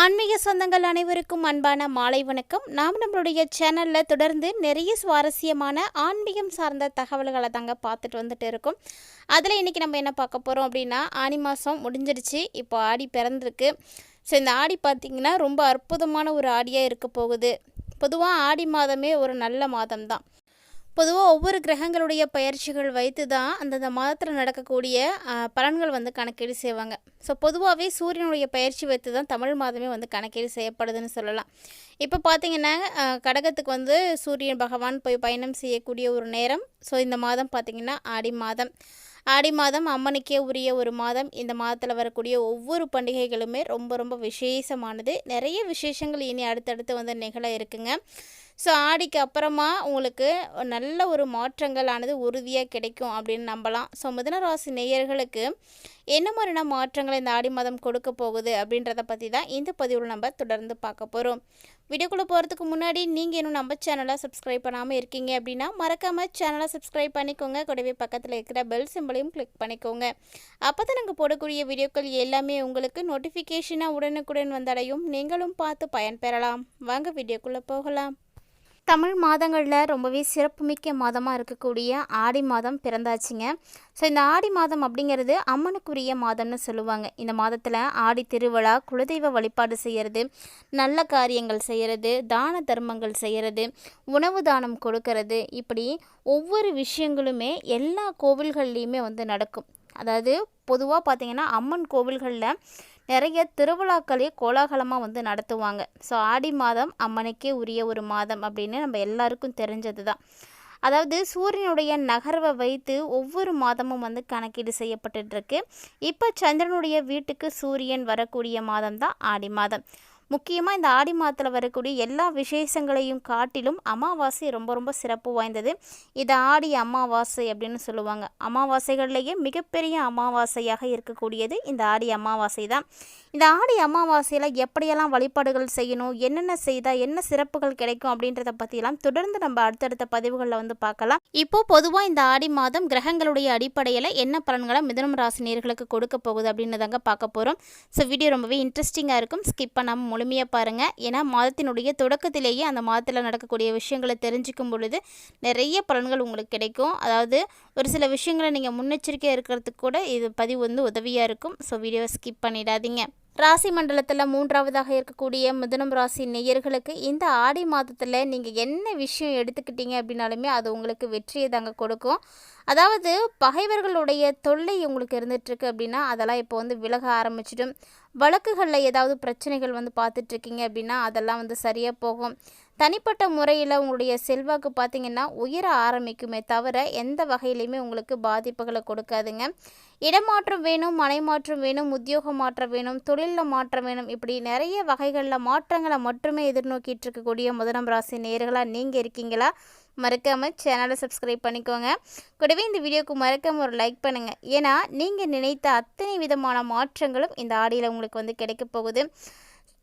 ஆன்மீக சொந்தங்கள் அனைவருக்கும் அன்பான மாலை வணக்கம். நாம் நம்மளுடைய சேனலில் தொடர்ந்து நிறைய சுவாரஸ்யமான ஆன்மீகம் சார்ந்த தகவல்களை தாங்க பார்த்துட்டு வந்துட்டு இருக்கோம். அதில் இன்றைக்கி நம்ம என்ன பார்க்க போகிறோம் அப்படின்னா ஆனி மாதம் முடிஞ்சிருச்சு இப்போ ஆடி பிறந்திருக்கு. ஸோ இந்த ஆடி பார்த்திங்கன்னா ரொம்ப அற்புதமான ஒரு ஆடியாக இருக்க போகுது. பொதுவாக ஆடி மாதமே ஒரு நல்ல மாதம் தான் பொதுவாக ஒவ்வொரு கிரகங்களுடைய பயிற்சிகள் வைத்து தான் அந்தந்த மாதத்தில் நடக்கக்கூடிய பலன்கள் வந்து கணக்கீடு செய்வாங்க. ஸோ பொதுவாகவே சூரியனுடைய பயிற்சி வைத்து தான் தமிழ் மாதமே வந்து கணக்கீடு செய்யப்படுதுன்னு சொல்லலாம். இப்போ பார்த்தீங்கன்னா கடகத்துக்கு வந்து சூரியன் பகவான் போய் பயணம் செய்யக்கூடிய ஒரு நேரம். ஸோ இந்த மாதம் பார்த்திங்கன்னா ஆடி மாதம். ஆடி மாதம் அம்மனுக்கே உரிய ஒரு மாதம். இந்த மாதத்தில் வரக்கூடிய ஒவ்வொரு பண்டிகைகளுமே ரொம்ப ரொம்ப விசேஷமானது. நிறைய விசேஷங்கள் இனி அடுத்தடுத்து வந்து நிகழ இருக்குங்க. ஸோ ஆடிக்கு அப்புறமா உங்களுக்கு நல்ல ஒரு மாற்றங்களானது உறுதியாக கிடைக்கும் அப்படின்னு நம்பலாம். ஸோ மிதுன ராசி நேயர்களுக்கு என்ன மாதிரியான மாற்றங்களை இந்த ஆடி மாதம் கொடுக்க போகுது அப்படின்றத பற்றி தான் இந்த பதிவில் நம்ம தொடர்ந்து பார்க்க போகிறோம் வீடியோக்குள்ளே போகிறதுக்கு முன்னாடி நீங்கள் இன்னும் நம்ம சேனலை சப்ஸ்கிரைப் பண்ணாமல் இருக்கீங்க அப்படின்னா மறக்காமல் சேனலை சப்ஸ்கிரைப் பண்ணிக்கோங்க. கூடவே பக்கத்தில் இருக்கிற பெல் சிம்பிளையும் கிளிக் பண்ணிக்கோங்க. அப்போ தான் நாங்கள் போடக்கூடிய வீடியோக்கள் எல்லாமே உங்களுக்கு நோட்டிஃபிகேஷனாக உடனுக்குடன் வந்தடையும். நீங்களும் பார்த்து பயன்பெறலாம். வாங்க வீடியோக்குள்ளே போகலாம். தமிழ் மாதங்களில் ரொம்பவே சிறப்புமிக்க மாதமாக இருக்கக்கூடிய ஆடி மாதம் பிறந்தாச்சுங்க. ஸோ இந்த ஆடி மாதம் அப்படிங்கிறது அம்மனுக்குரிய மாதம்னு சொல்லுவாங்க. இந்த மாதத்தில் ஆடி திருவிழா குலதெய்வ வழிபாடு செய்கிறது நல்ல காரியங்கள் செய்கிறது தான தர்மங்கள் செய்கிறது உணவு தானம் கொடுக்கறது இப்படி ஒவ்வொரு விஷயங்களுமே எல்லா கோவில்கள்லேயுமே வந்து நடக்கும். அதாவது பொதுவாக பார்த்திங்கன்னா அம்மன் கோவில்களில் நிறைய திருவிழாக்களே கோலாகலமாக வந்து நடத்துவாங்க. ஸோ ஆடி மாதம் அம்மனுக்கே உரிய ஒரு மாதம் அப்படின்னு நம்ம எல்லாருக்கும் தெரிஞ்சது தான் அதாவது சூரியனுடைய நகர்வை வைத்து ஒவ்வொரு மாதமும் வந்து கணக்கீடு செய்யப்பட்டுருக்கு இப்போ சந்திரனுடைய வீட்டுக்கு சூரியன் வரக்கூடிய மாதம் தான் ஆடி மாதம். முக்கியமாக இந்த ஆடி மாதத்தில் வரக்கூடிய எல்லா விசேஷங்களையும் காட்டிலும் அமாவாசை ரொம்ப ரொம்ப சிறப்பு வாய்ந்தது. இது ஆடி அமாவாசை அப்படின்னு சொல்லுவாங்க. அமாவாசைகள்லேயே மிகப்பெரிய அமாவாசையாக இருக்கக்கூடியது இந்த ஆடி அமாவாசை தான். இந்த ஆடி அமாவாசையில் எப்படியெல்லாம் வழிபாடுகள் செய்யணும் என்னென்ன செய்தால் என்ன சிறப்புகள் கிடைக்கும் அப்படின்றத பற்றியெல்லாம் தொடர்ந்து நம்ம அடுத்தடுத்த பதிவுகளில் வந்து பார்க்கலாம். இப்போ பொதுவாக இந்த ஆடி மாதம் கிரகங்களுடைய அடிப்படையில் என்ன பலன்களை மிதனம் ராசினியர்களுக்கு கொடுக்க போகுது அப்படின்னு தாங்க பார்க்க போகிறோம் ஸோ வீடியோ ரொம்பவே இன்ட்ரெஸ்டிங்காக இருக்கும். ஸ்கிப் பண்ணாமல் முழுமையாக பாருங்கள் ஏன்னா மாதத்தினுடைய தொடக்கத்திலேயே அந்த மாதத்தில் நடக்கக்கூடிய விஷயங்களை தெரிஞ்சுக்கும் பொழுது நிறைய பலன்கள் உங்களுக்கு கிடைக்கும். அதாவது ஒரு சில விஷயங்களை நீங்கள் முன்னெச்சரிக்கையாக இருக்கிறதுக்கு கூட இது பதிவு வந்து உதவியாக இருக்கும். ஸோ வீடியோவை ஸ்கிப் பண்ணிடாதீங்க. ராசி மண்டலத்தில் மூன்றாவதாக இருக்கக்கூடிய மிதுனம் ராசி நேயர்களுக்கு இந்த ஆடி மாதத்தில் நீங்கள் என்ன விஷயம் எடுத்துக்கிட்டீங்க அப்படின்னாலுமே அது உங்களுக்கு வெற்றியை தாங்க கொடுக்கும். அதாவது பகைவர்களுடைய தொல்லை உங்களுக்கு இருந்துகிட்ருக்கு அப்படின்னா அதெல்லாம் இப்போ வந்து விலக ஆரம்பிச்சிடும். வழக்குகளில் ஏதாவது பிரச்சனைகள் வந்து பார்த்துட்ருக்கீங்க அப்படின்னா அதெல்லாம் வந்து சரியாக போகும். தனிப்பட்ட முறையில் உங்களுடைய செல்வாக்கு பார்த்தீங்கன்னா உயர ஆரம்பிக்குமே தவிர எந்த வகையிலையுமே உங்களுக்கு பாதிப்புகளை கொடுக்காதுங்க. இடமாற்றம் வேணும் மனை மாற்றம் வேணும் உத்தியோக மாற்றம் வேணும் தொழிலில் மாற்றம் வேணும். இப்படி நிறைய வகைகளில் மாற்றங்களை மட்டுமே எதிர்நோக்கிட்டு இருக்கக்கூடிய முதலம் ராசி நேர்களாக நீங்கள் இருக்கீங்களா? மறக்காமல் சேனலை சப்ஸ்கிரைப் பண்ணிக்கோங்க. கூடவே இந்த வீடியோக்கு மறக்காமல் ஒரு லைக் பண்ணுங்கள் ஏன்னா நீங்கள் நினைத்த அத்தனை விதமான மாற்றங்களும் இந்த ஆடியில் உங்களுக்கு வந்து கிடைக்க போகுது.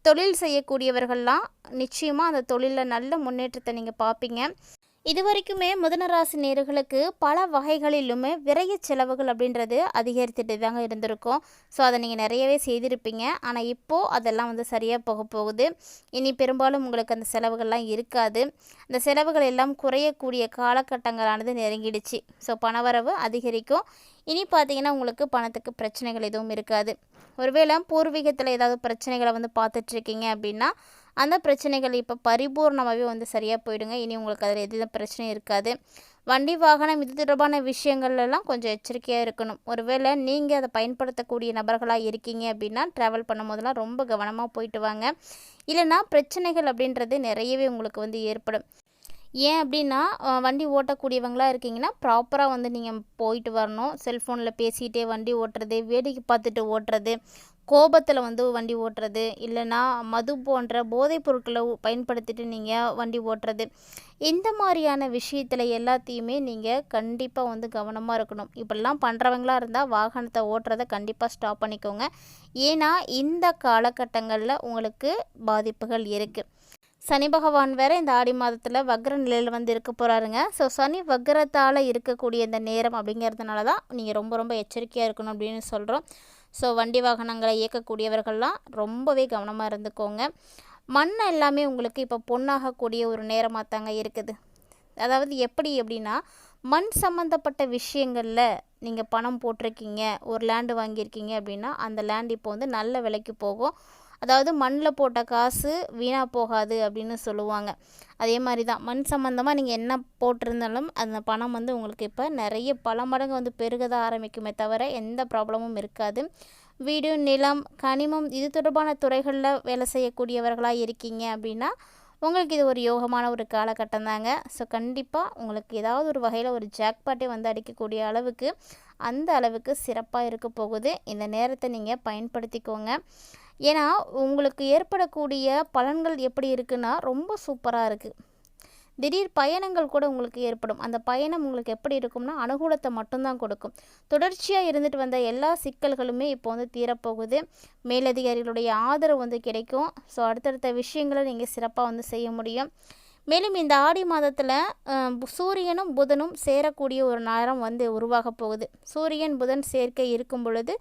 தொழில் செய்யக்கூடியவர்கள்லாம் நிச்சயமாக அந்த தொழிலில் நல்ல முன்னேற்றத்தை நீங்கள் பார்ப்பீங்க இது வரைக்குமே முதனராசி நேர்களுக்கு பல வகைகளிலுமே விரைய செலவுகள் அப்படின்றது அதிகரித்துட்டு தாங்க இருந்திருக்கும். ஸோ அதை நீங்கள் நிறையவே செய்திருப்பீங்க. ஆனால் இப்போது அதெல்லாம் வந்து சரியாக போக போகுது. இனி பெரும்பாலும் உங்களுக்கு அந்த செலவுகள்லாம் இருக்காது. அந்த செலவுகள் எல்லாம் குறையக்கூடிய காலகட்டங்களானது நெருங்கிடுச்சு. ஸோ பணவரவு அதிகரிக்கும். இனி பார்த்தீங்கன்னா உங்களுக்கு பணத்துக்கு பிரச்சனைகள் எதுவும் இருக்காது. ஒருவேளை பூர்வீகத்தில் ஏதாவது பிரச்சனைகளை வந்து பார்த்துட்ருக்கீங்க அப்படின்னா அந்த பிரச்சனைகள் இப்போ பரிபூர்ணமாகவே வந்து சரியாக போயிடுங்க. இனி உங்களுக்கு அதில் எதுவும் பிரச்சனையும் இருக்காது. வண்டி வாகனம் இது தொடர்பான விஷயங்கள்லாம் கொஞ்சம் எச்சரிக்கையாக இருக்கணும். ஒருவேளை நீங்கள் அதை பயன்படுத்தக்கூடிய நபர்களாக இருக்கீங்க அப்படின்னா ட்ராவல் பண்ணும்போதெல்லாம் ரொம்ப கவனமாக போயிட்டு வாங்க. இல்லைன்னா பிரச்சனைகள் அப்படின்றது நிறையவே உங்களுக்கு வந்து ஏற்படும். ஏன் அப்படின்னா வண்டி ஓட்டக்கூடியவங்களாக இருக்கீங்கன்னா ப்ராப்பராக வந்து நீங்கள் போயிட்டு வரணும். செல்ஃபோனில் பேசிகிட்டே வண்டி ஓட்டுறது வேடிக்கை பார்த்துட்டு ஓட்டுறது கோபத்தில் வந்து வண்டி ஓட்டுறது இல்லைன்னா மது போன்ற போதைப் பொருட்களை பயன்படுத்திட்டு நீங்கள் வண்டி ஓட்டுறது. இந்த மாதிரியான விஷயத்தில் எல்லாத்தையுமே நீங்கள் கண்டிப்பாக வந்து கவனமாக இருக்கணும். இப்படிலாம் பண்ணுறவங்களா இருந்தால் வாகனத்தை ஓட்டுறதை கண்டிப்பாக ஸ்டாப் பண்ணிக்கோங்க. ஏன்னா இந்த காலகட்டங்களில் உங்களுக்கு பாதிப்புகள் இருக்குது சனி பகவான் வேற இந்த ஆடி மாதத்தில் வக்ர நிலையில் வந்து இருக்க போகிறாருங்க ஸோ சனி வக்ரத்தால் இருக்கக்கூடிய இந்த நேரம் அப்படிங்கிறதுனால தான் நீங்கள் ரொம்ப ரொம்ப எச்சரிக்கையாக இருக்கணும் அப்படின்னு சொல்கிறோம் ஸோ வண்டி வாகனங்களை இயக்கக்கூடியவர்கள்லாம் ரொம்பவே கவனமாக இருந்துக்கோங்க. மண் எல்லாமே உங்களுக்கு இப்போ பொண்ணாகக்கூடிய ஒரு நேரமாக தாங்க இருக்குது. அதாவது எப்படி அப்படின்னா மண் சம்மந்தப்பட்ட விஷயங்களில் நீங்கள் பணம் போட்டிருக்கீங்க ஒரு லேண்டு வாங்கியிருக்கீங்க அப்படின்னா அந்த லேண்ட் இப்போ வந்து நல்ல விலைக்கு போகும். அதாவது மண்ணில் போட்ட காசு வீணாக போகாது அப்படின்னு சொல்லுவாங்க. அதே மாதிரி தான். மண் சம்மந்தமாக நீங்கள் என்ன போட்டிருந்தாலும் அந்த பணம் வந்து உங்களுக்கு இப்போ நிறைய பல மடங்கு வந்து பெருகத ஆரம்பிக்குமே தவிர எந்த ப்ராப்ளமும் இருக்காது. வீடு நிலம் கனிமம் இது தொடர்பான துறைகளில் வேலை செய்யக்கூடியவர்களாக இருக்கீங்க அப்படின்னா உங்களுக்கு இது ஒரு யோகமான ஒரு காலகட்டம் தாங்க. ஸோ கண்டிப்பாக உங்களுக்கு ஏதாவது ஒரு வகையில் ஒரு ஜாக்பாட்டே வந்து அடிக்கக்கூடிய அளவுக்கு அந்த அளவுக்கு சிறப்பாக இருக்க போகுது. இந்த நேரத்தை நீங்கள் பயன்படுத்திக்கோங்க. ஏன்னா உங்களுக்கு ஏற்படக்கூடிய பலன்கள் எப்படி இருக்குன்னா ரொம்ப சூப்பராக இருக்குது திடீர் பயணங்கள் கூட உங்களுக்கு ஏற்படும். அந்த பயணம் உங்களுக்கு எப்படி இருக்கும்னா அனுகூலத்தை மட்டும்தான் கொடுக்கும். தொடர்ச்சியாக இருந்துட்டு வந்த எல்லா சிக்கல்களுமே இப்போ வந்து தீரப்போகுது. மேலதிகாரிகளுடைய ஆதரவு வந்து கிடைக்கும். ஸோ அடுத்தடுத்த விஷயங்களை நீங்கள் சிறப்பாக வந்து செய்ய முடியும். மேலும் இந்த ஆடி மாதத்தில் சூரியனும் புதனும் சேரக்கூடிய ஒரு நேரம் வந்து உருவாக போகுது. சூரியன் புதன் சேர்க்கை இருக்கும் பொழுது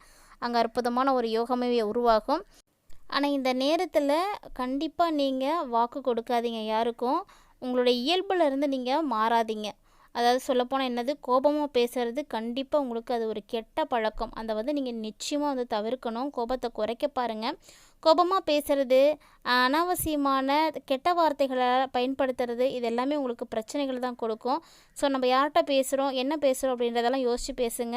அங்கே அற்புதமான ஒரு யோகமே உருவாகும். ஆனால் இந்த நேரத்தில் கண்டிப்பாக நீங்கள் வாக்கு கொடுக்காதீங்க யாருக்கும். உங்களுடைய இயல்புல இருந்து நீங்கள் மாறாதீங்க. அதாவது சொல்லப்போனால் என்னது? கோபமாக பேசுகிறது கண்டிப்பாக உங்களுக்கு அது ஒரு கெட்ட பழக்கம். அதை வந்து நீங்கள் நிச்சயமாக வந்து தவிர்க்கணும். கோபத்தை குறைக்க பாருங்கள் கோபமாக பேசுகிறது அனாவசியமான கெட்ட வார்த்தைகளை பயன்படுத்துறது இது எல்லாமே உங்களுக்கு பிரச்சனைகள் தான் கொடுக்கும். ஸோ நம்ம யார்கிட்ட பேசுகிறோம் என்ன பேசுகிறோம் அப்படின்றதெல்லாம் யோசித்து பேசுங்க.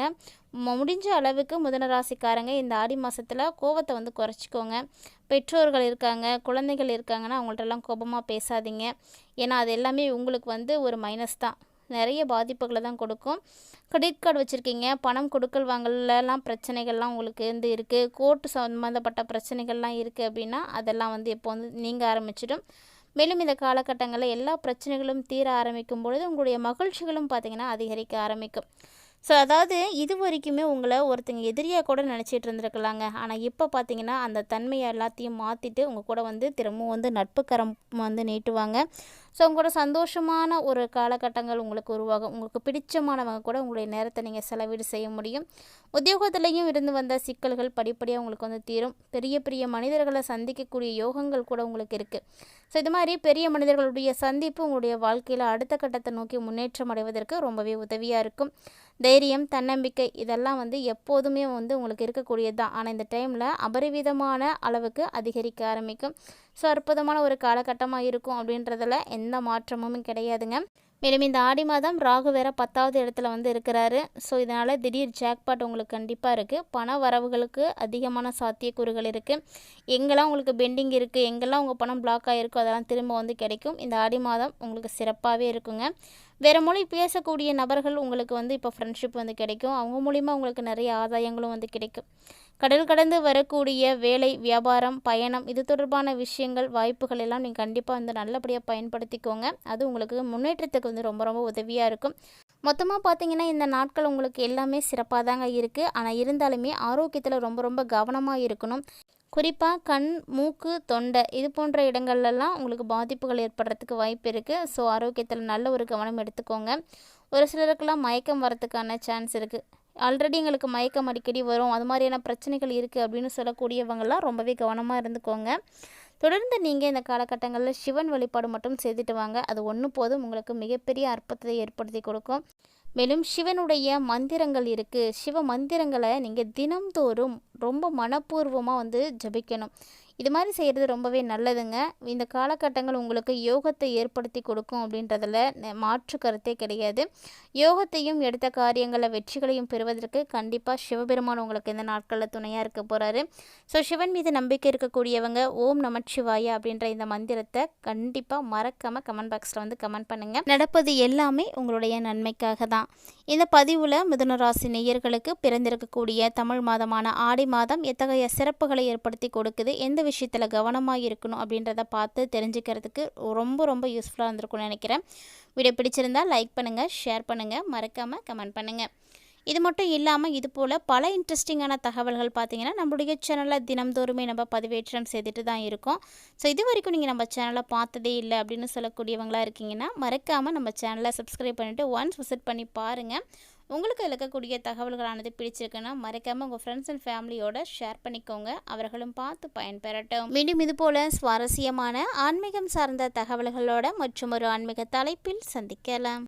முடிஞ்ச அளவுக்கு முதன ராசிக்காரங்க இந்த ஆடி மாதத்தில் கோபத்தை வந்து குறைச்சிக்கோங்க. பெற்றோர்கள் இருக்காங்க குழந்தைகள் இருக்காங்கன்னா அவங்கள்ட்டெல்லாம் கோபமாக பேசாதீங்க. ஏன்னா அது எல்லாமே உங்களுக்கு வந்து ஒரு மைனஸ் தான். நிறைய பாதிப்புகளை தான் கொடுக்கும். கிரெடிட் கார்டு வச்சுருக்கீங்க பணம் கொடுக்கல் வாங்கலாம் பிரச்சனைகள்லாம் உங்களுக்கு வந்து இருக்குது கோர்ட்டு சம்மந்தப்பட்ட பிரச்சனைகள்லாம் இருக்குது அப்படின்னா அதெல்லாம் வந்து இப்போ வந்து நீங்க ஆரம்பிச்சிடும். மேலும் இந்த காலகட்டங்களில் எல்லா பிரச்சனைகளும் தீர ஆரம்பிக்கும் பொழுது உங்களுடைய மகிழ்ச்சிகளும் பார்த்திங்கன்னா அதிகரிக்க ஆரம்பிக்கும். ஸோ அதாவது இது வரைக்குமே உங்களை ஒருத்தங்க எதிரியாக கூட நினச்சிட்டு இருந்திருக்கலாங்க. ஆனால் இப்போ பார்த்தீங்கன்னா அந்த தன்மையை எல்லாத்தையும் மாற்றிட்டு உங்கள் கூட வந்து திரும்பவும் வந்து நட்பு கரம் வந்து நீட்டுவாங்க. ஸோ உங்களோட சந்தோஷமான ஒரு காலகட்டங்கள் உங்களுக்கு உருவாகும். உங்களுக்கு பிடிச்சமானவங்க கூட உங்களுடைய நேரத்தை நீங்கள் செலவீடு செய்ய முடியும். உத்தியோகத்துலேயும் இருந்து வந்த சிக்கல்கள் படிப்படியாக உங்களுக்கு வந்து தீரும். பெரிய பெரிய மனிதர்களை சந்திக்கக்கூடிய யோகங்கள் கூட உங்களுக்கு இருக்குது ஸோ இது மாதிரி பெரிய மனிதர்களுடைய சந்திப்பு உங்களுடைய வாழ்க்கையில் அடுத்த கட்டத்தை நோக்கி முன்னேற்றம் அடைவதற்கு ரொம்பவே உதவியாக இருக்கும். தைரியம் தன்னம்பிக்கை இதெல்லாம் வந்து எப்போதுமே வந்து உங்களுக்கு இருக்கக்கூடியது தான் ஆனால் இந்த டைமில் அபரிவிதமான அளவுக்கு அதிகரிக்க ஆரம்பிக்கும். ஸோ அற்புதமான ஒரு காலகட்டமாக இருக்கும் அப்படின்றதில் எந்த மாற்றமும் கிடையாதுங்க. மேலும் இந்த ஆடி மாதம் ராகு வேற பத்தாவது இடத்துல வந்து இருக்கிறாரு. ஸோ இதனால் திடீர் ஜாக்பாட் உங்களுக்கு கண்டிப்பாக இருக்குது பண வரவுகளுக்கு அதிகமான சாத்தியக்கூறுகள் இருக்குது எங்கெல்லாம் உங்களுக்கு பெண்டிங் இருக்குது எங்கெல்லாம் உங்கள் பணம் பிளாக் ஆகிருக்கோ அதெல்லாம் திரும்ப வந்து கிடைக்கும். இந்த ஆடி மாதம் உங்களுக்கு சிறப்பாகவே இருக்குங்க. வேறு மொழி பேசக்கூடிய நபர்கள் உங்களுக்கு வந்து இப்போ ஃப்ரெண்ட்ஷிப் வந்து கிடைக்கும். அவங்க மூலிமா உங்களுக்கு நிறைய ஆதாயங்களும் வந்து கிடைக்கும். கடல் கடந்து வரக்கூடிய வேலை வியாபாரம் பயணம் இது தொடர்பான விஷயங்கள் வாய்ப்புகள் எல்லாம் நீங்கள் கண்டிப்பாக வந்து நல்லபடியாக பயன்படுத்திக்கோங்க. அது உங்களுக்கு முன்னேற்றத்துக்கு வந்து ரொம்ப ரொம்ப உதவியாக இருக்கும். மொத்தமாக பார்த்தீங்கன்னா இந்த நாட்கள் உங்களுக்கு எல்லாமே சிறப்பாக தாங்க இருக்குது ஆனால் இருந்தாலுமே ஆரோக்கியத்தில் ரொம்ப ரொம்ப கவனமாக இருக்கணும். குறிப்பாக கண் மூக்கு தொண்டை இது போன்ற இடங்கள்லாம் உங்களுக்கு பாதிப்புகள் ஏற்படுறதுக்கு வாய்ப்பு இருக்குது ஸோ ஆரோக்கியத்தில் நல்ல ஒரு கவனம் எடுத்துக்கோங்க. ஒரு சிலருக்கெல்லாம் மயக்கம் வரத்துக்கான சான்ஸ் இருக்குது ஆல்ரெடி எங்களுக்கு மயக்கம் அடிக்கடி வரும். அது மாதிரியான பிரச்சனைகள் இருக்குது அப்படின்னு சொல்லக்கூடியவங்கள்லாம் ரொம்பவே கவனமாக இருந்துக்கோங்க. தொடர்ந்து நீங்கள் இந்த காலகட்டங்களில் சிவன் வழிபாடு மட்டும் செய்துட்டு வாங்க. அது ஒன்று போதும். உங்களுக்கு மிகப்பெரிய அற்புதத்தை ஏற்படுத்தி கொடுக்கும். மேலும் சிவனுடைய மந்திரங்கள் இருக்குது சிவ மந்திரங்களை நீங்கள் தினம்தோறும் ரொம்ப மனப்பூர்வமாக வந்து ஜபிக்கணும். இது மாதிரி செய்கிறது ரொம்பவே நல்லதுங்க. இந்த காலகட்டங்கள் உங்களுக்கு யோகத்தை ஏற்படுத்தி கொடுக்கும் அப்படின்றதில் மாற்று கருத்தே கிடையாது. யோகத்தையும் எடுத்த காரியங்களில் வெற்றிகளையும் பெறுவதற்கு கண்டிப்பாக சிவபெருமான் உங்களுக்கு இந்த நாட்களில் துணையாக இருக்க போகிறாரு ஸோ சிவன் மீது நம்பிக்கை இருக்கக்கூடியவங்க ஓம் நமச்சிவாயா அப்படின்ற இந்த மந்திரத்தை கண்டிப்பாக மறக்காமல் கமெண்ட் பாக்ஸில் வந்து கமெண்ட் பண்ணுங்கள் நடப்பது எல்லாமே உங்களுடைய நன்மைக்காக தான். இந்த பதிவில் மிதுனராசி நேயர்களுக்கு பிறந்திருக்கக்கூடிய தமிழ் மாதமான ஆடி மாதம் எத்தகைய சிறப்புகளை ஏற்படுத்தி கொடுக்குது எந்த விஷயத்தில் கவனமாக இருக்கணும் அப்படின்றத பார்த்து தெரிஞ்சுக்கிறதுக்கு ரொம்ப ரொம்ப யூஸ்ஃபுல்லாக இருந்திருக்கும்னு நினைக்கிறேன். வீடியோ பிடிச்சிருந்தால் லைக் பண்ணுங்கள் ஷேர் பண்ணுங்கள் மறக்காமல் கமெண்ட் பண்ணுங்கள் இது மட்டும் இல்லாமல் இது போல் பல இன்ட்ரெஸ்டிங்கான தகவல்கள் பார்த்தீங்கன்னா நம்மளுடைய சேனலில் தினம்தோறுமே நம்ம பதிவேற்றம் செய்துட்டு தான் இருக்கோம். ஸோ இது வரைக்கும் நீங்கள் நம்ம சேனலை பார்த்ததே இல்லை அப்படின்னு சொல்லக்கூடியவங்களாக இருக்கீங்கன்னா மறக்காமல் நம்ம சேனலை சப்ஸ்கிரைப் பண்ணிவிட்டு ஒன்ஸ் விசிட் பண்ணி பாருங்கள் உங்களுக்கு இருக்கக்கூடிய தகவல்களானது பிடிச்சிருக்குன்னா மறக்காமல் உங்கள் ஃப்ரெண்ட்ஸ் அண்ட் ஃபேமிலியோட ஷேர் பண்ணிக்கோங்க. அவர்களும் பார்த்து பயன்பெறட்டும். மீண்டும் இதுபோல் சுவாரஸ்யமான ஆன்மீகம் சார்ந்த தகவல்களோட மற்றும் ஒரு ஆன்மீக தலைப்பில் சந்திக்கலாம்.